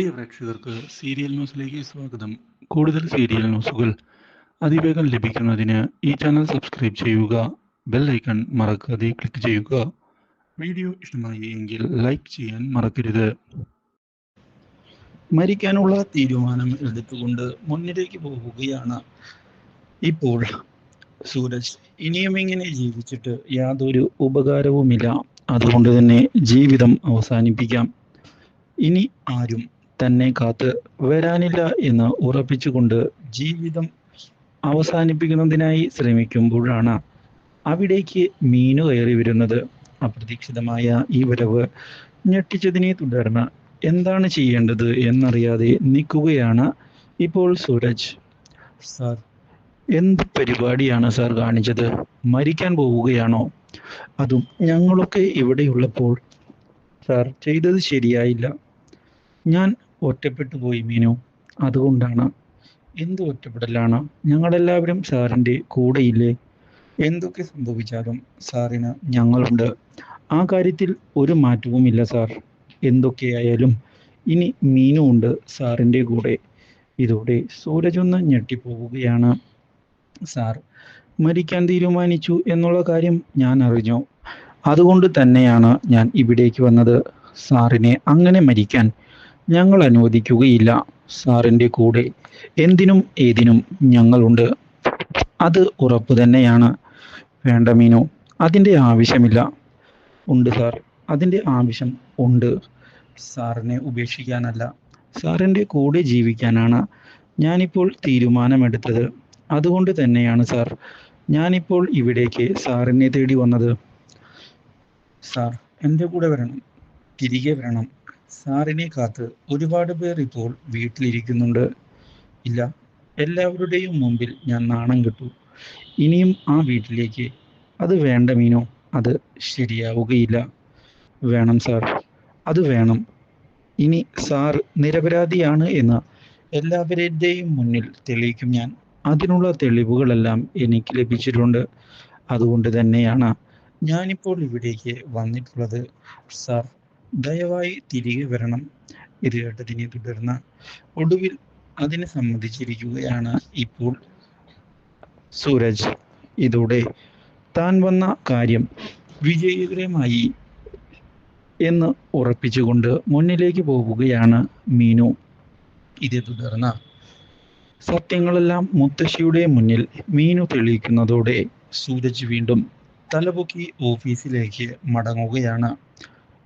പ്രിയ പ്രേക്ഷകർക്ക് സീരിയൽ ന്യൂസിലേക്ക് സ്വാഗതം. കൂടുതൽ സീരിയൽ ന്യൂസുകൾ അതിവേഗം ലഭിക്കുന്നതിന് ഈ ചാനൽ സബ്സ്ക്രൈബ് ചെയ്യുക ബെൽ ഐക്കൺ മറക്കാതെ ക്ലിക്ക് ചെയ്യുക. വീഡിയോ ഇഷ്ടമായി എങ്കിൽ ലൈക്ക് ചെയ്യാൻ മറക്കരുത്. മരിക്കാനുള്ള തീരുമാനം എടുത്തുകൊണ്ട് മുന്നിലേക്ക് പോവുകയാണ്. ഇപ്പോൾ സൂരജ് ഇനിയും ഇങ്ങനെ ജീവിച്ചിട്ട് യാതൊരു ഉപകാരവുമില്ല. അതുകൊണ്ട് തന്നെ ജീവിതം അവസാനിപ്പിക്കാം. ഇനി ആരും തന്നെ കാത്ത് വരാനില്ല എന്ന് ഉറപ്പിച്ചുകൊണ്ട് ജീവിതം അവസാനിപ്പിക്കുന്നതിനായി ശ്രമിക്കുമ്പോഴാണ് അവിടേക്ക് മീനു കയറി വരുന്നത്. അപ്രതീക്ഷിതമായ ഈ വരവ് ഞെട്ടിച്ചതിനെ തുടർന്ന് എന്താണ് ചെയ്യേണ്ടത് എന്നറിയാതെ നിൽക്കുകയാണ് ഇപ്പോൾ സൂരജ്. സാർ. എന്ത് പരിപാടിയാണ് സാർ കാണിച്ചത്? മരിക്കാൻ പോവുകയാണോ? അതും ഞങ്ങളൊക്കെ ഇവിടെയുള്ളപ്പോൾ. സാർ. ചെയ്തത് ശരിയായില്ല. ഞാൻ ഒറ്റപ്പെട്ടു പോയി മീനു. അതുകൊണ്ടാണ് എന്ത് ഒറ്റപ്പെടലാണ്? ഞങ്ങളെല്ലാവരും സാറിന്റെ കൂടെയില്ലേ? എന്തൊക്കെ സംഭവിച്ചാലും സാറിന് ഞങ്ങളുണ്ട്. ആ കാര്യത്തിൽ ഒരു മാറ്റവുമില്ല സാർ. എന്തൊക്കെയായാലും ഇനി മീനു ഉണ്ട് സാറിന്റെ കൂടെ. ഇതോടെ സൂരജ് ഒന്ന് ഞെട്ടിപ്പോവുകയാണ്. സാർ മരിക്കാൻ തീരുമാനിച്ചു എന്നുള്ള കാര്യം ഞാൻ അറിഞ്ഞു. അതുകൊണ്ട് തന്നെയാണ് ഞാൻ ഇവിടേക്ക് വന്നത്. സാറിനെ അങ്ങനെ മരിക്കാൻ ഞങ്ങൾ അനുവദിക്കുകയില്ല സാറിന്റെ കൂടെ. എന്തിനും ഏതിനും ഞങ്ങളുണ്ട്. അത് ഉറപ്പ് തന്നെയാണ്. വേണ്ട മീനു അതിന്റെ ആവശ്യമില്ല. ഉണ്ട് സാർ അതിന്റെ ആവശ്യം ഉണ്ട്. സാറിനെ ഉപേക്ഷിക്കാനല്ല സാറിന്റെ കൂടെ ജീവിക്കാനാണ് ഞാനിപ്പോൾ തീരുമാനമെടുത്തത്. അതുകൊണ്ട് തന്നെയാണ് സാർ ഞാനിപ്പോൾ ഇവിടേക്ക് സാറിനെ തേടി വന്നത്. സാർ എന്റെ കൂടെ വരണം. തിരികെ വരണം. സാറിനെ കാത്ത് ഒരുപാട് പേർ ഇപ്പോൾ വീട്ടിലിരിക്കുന്നുണ്ട്. ഇല്ല എല്ലാവരുടെയും മുമ്പിൽ ഞാൻ നാണം കിട്ടു. ഇനിയും ആ വീട്ടിലേക്ക് അത് വേണ്ട മീനോ അത് ശരിയാവുകയില്ല. വേണം സാർ അത് വേണം. ഇനി സാർ നിരപരാധിയാണ് എന്ന് എല്ലാവരുടെയും മുന്നിൽ തെളിയിക്കും ഞാൻ. അതിനുള്ള തെളിവുകളെല്ലാം എനിക്ക് ലഭിച്ചിട്ടുണ്ട്. അതുകൊണ്ട് തന്നെയാണ് ഞാനിപ്പോൾ ഇവിടേക്ക് വന്നിട്ടുള്ളത്. സാർ ദയവായി തിരികെ വരണം. ഇത് കേട്ടതിനെ തുടർന്ന് ഒടുവിൽ അതിനെ സമ്മതിച്ചിരിക്കുകയാണ് ഇപ്പോൾ സൂരജ്. ഇതോടെ താൻ വന്ന കാര്യം വിജയകരമായി എന്ന് ഉറപ്പിച്ചുകൊണ്ട് മുന്നിലേക്ക് പോവുകയാണ് മീനു. ഇതേ തുടർന്ന് സത്യങ്ങളെല്ലാം മുത്തശ്ശിയുടെ മുന്നിൽ മീനു തെളിയിക്കുന്നതോടെ സൂരജ് വീണ്ടും തലപൊക്കി ഓഫീസിലേക്ക് മടങ്ങുകയാണ്.